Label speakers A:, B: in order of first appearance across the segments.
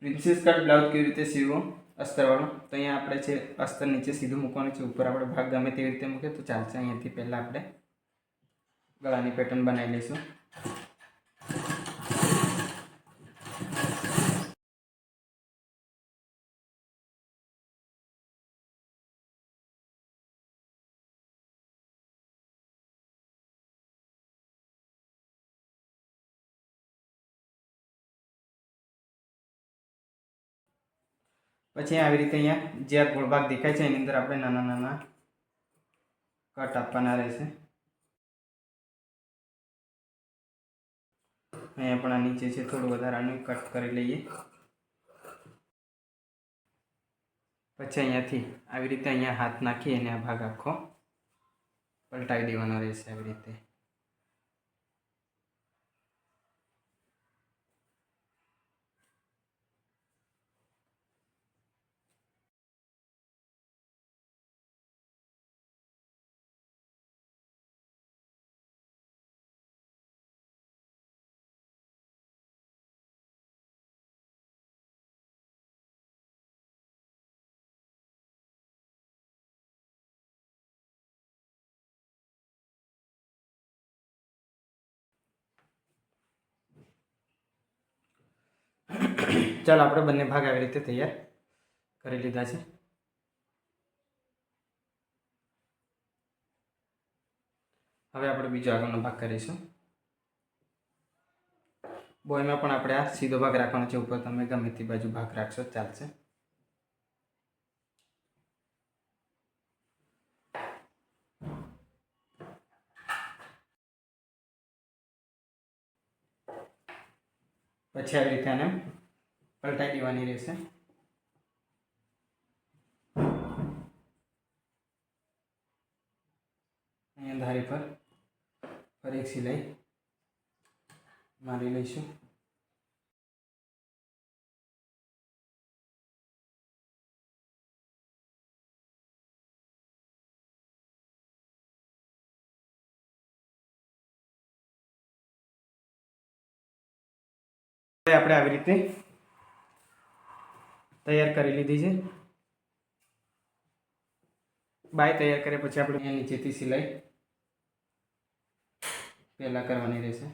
A: Princess cut blouse કેવી રીતે સીવો અસ્તરવાળો. તો અહીંયા આપણે છે, અસ્તર નીચે સીધું મૂકવાનું છે. ઉપર આપણે ભાગ ગમે તેવી રીતે મૂકે તો ચાલશે. અહીંયાથી પહેલાં આપણે ગળાની પેટર્ન બનાવી લઈશું. પછી આવી રીતે અહીંયા જે આ ગોળ દેખાય છે, એની અંદર આપણે નાના નાના કટ આપવાના રહેશે. અહીંયા પણ આ નીચે છે, થોડું વધારાનું કટ કરી લઈએ. પછી અહીંયાથી આવી રીતે અહીંયા હાથ નાખી અને આ ભાગ આખો પલટાવી દેવાનો રહેશે, આવી રીતે. ચાલો, આપણે બંને ભાગ આવી રીતે તૈયાર કરી લીધા છે. હવે આપણે બીજો આગળનો ભાગ કરીશું. બોયમાં પણ આપણે આ સીધો ભાગ રાખવાનો છે, ઉપર તમે ગમે તે બાજુ ભાગ રાખશો, ચાલશે. પછી આવી રીતે આને પલટાઈ દેવાની રહેશે. અહીંયા ધારી પર ફરી એક સિલાઈ મારી લઈશું. આપણે આવી રીતે તૈયાર કરી લીધી છે. બાય તૈયાર કર્યા પછી આપણે નીચેથી સિલાઈ પહેલાં કરવાની રહેશે.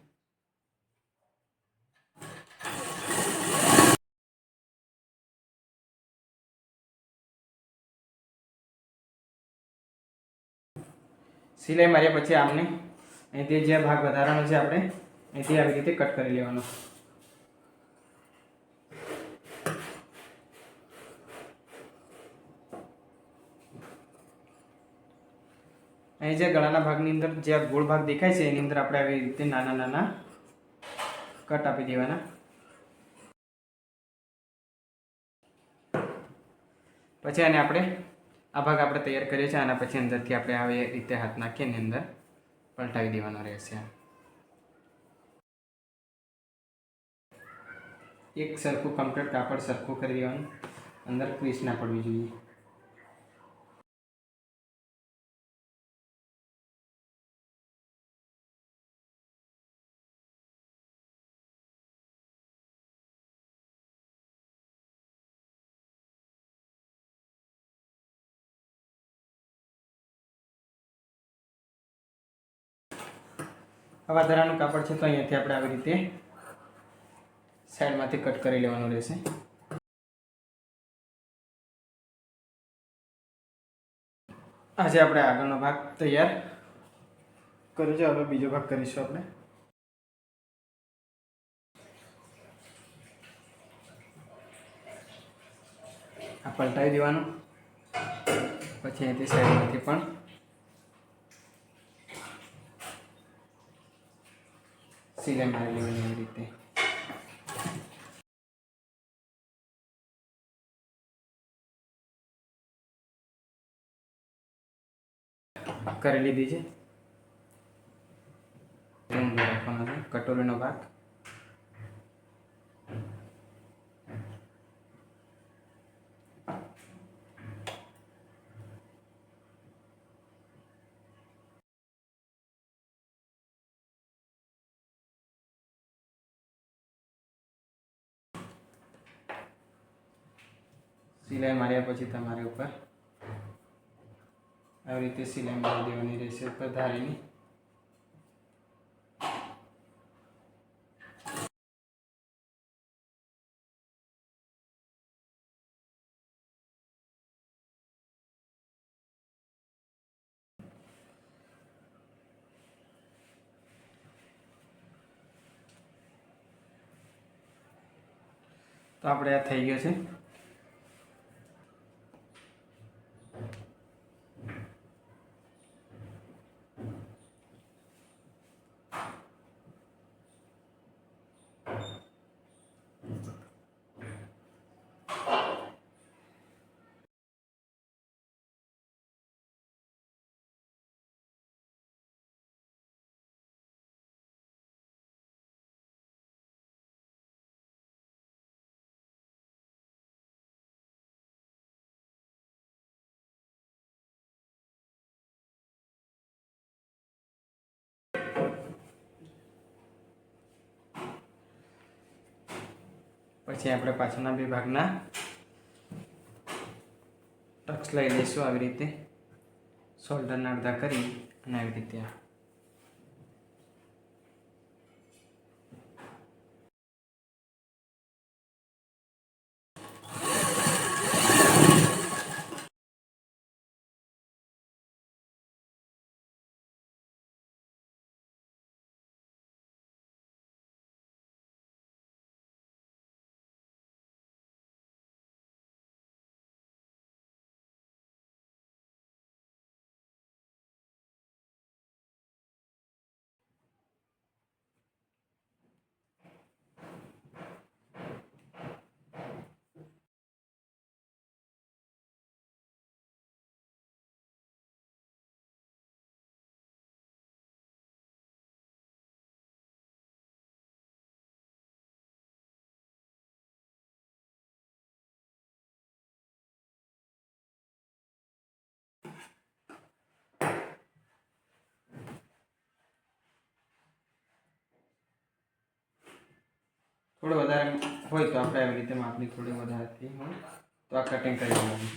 A: સિલાઈ માર્યા પછી આમને અહીંથી જે ભાગ વધારાનો છે આપણે, અહીંથી આવી રીતે કટ કરી લેવાનો. અહીં જે ગળાના ભાગની અંદર જે ગોળ ભાગ દેખાય છે, એની અંદર આપણે આવી રીતે નાના નાના કટ આપી દેવાના. પછી આને આપણે આ ભાગ આપણે તૈયાર કરીએ છીએ આના પછી અંદરથી આપણે આવી રીતે હાથ નાખીએ એની અંદર પલટાવી દેવાનો રહેશે. એક સરખું કમ્પ્લીટ કાપડ સરખું કરી દેવાનું. અંદર ક્રીસ ના પડવી જોઈએ. આ ધારાનું કાપડ છે તો અહીંયાથી આપણે આવી રીતે સાઈડમાંથી કટ કરી લેવાનું રહેશે. આજે આપણે આગળનો ભાગ તૈયાર કર્યો છે. હવે બીજો ભાગ કરીશું આપણે. આ પલટાવી દેવાનું. પછી અહીંથી સાઈડમાંથી પણ સિલાઈ મારી લેવાની એવી કરી લીધી છે કટોરીનો ભાગ સિલાઈ માર્યા પછી તમારે ઉપર આવી રીતે સિલાઈ મારી દેવાની રહેશે ઉપર ધારીની. તો આપણે આ થઈ ગયો છે. પછી આપણે પાછળના બે ભાગના ટક્સ લઈ લઈશું આવી રીતે શોલ્ડરના અડધા કરી અને આવી રીતે થોડું વધારે હોય તો આપણે આવી રીતે માપની થોડી વધારેથી હોય તો આ કટિંગ કરી લેવાનું.